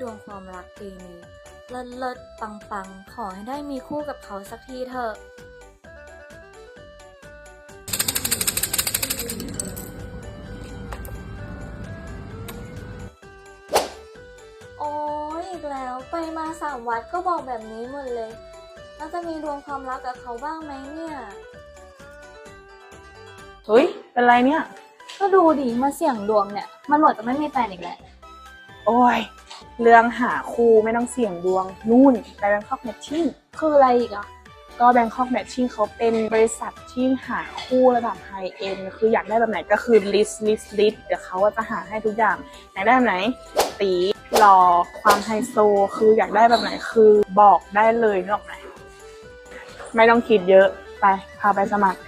ดวงความรักปีนี้เลิศเลิศปังปังขอให้ได้มีคู่กับเขาสักทีเถอะ โอ้ยอีกแล้วไปมาสามวัดก็บอกแบบนี้หมดเลย แล้วจะมีดวงความรักกับเขาบ้างไหมเนี่ย เฮ้ย เป็นไรเนี่ย ก็ดูดิมาเสี่ยงดวงเนี่ย มันบอกจะไม่มีแฟนอีกแล้ว โอ้ย เรื่องหาคู่ไม่ต้องเสี่ยงดวงนู่นไปแบงคอกแมทชิ่งคืออะไรอีกอะก็แบงคอกแมทชิ่งเขาเป็นบริษัทที่หาคู่ระดับไฮเอ็นคืออยากได้แบบไหนก็คือลิสต์ลิสต์ลิสต์เดี๋ยวเขาจะหาให้ทุกอย่างอยากได้แบบไหนตีหล่อความไฮโซ คืออยากได้แบบไหนคือบอกได้เลยนึกออกไหมไม่ต้องคิดเยอะไปพาไปสมัคร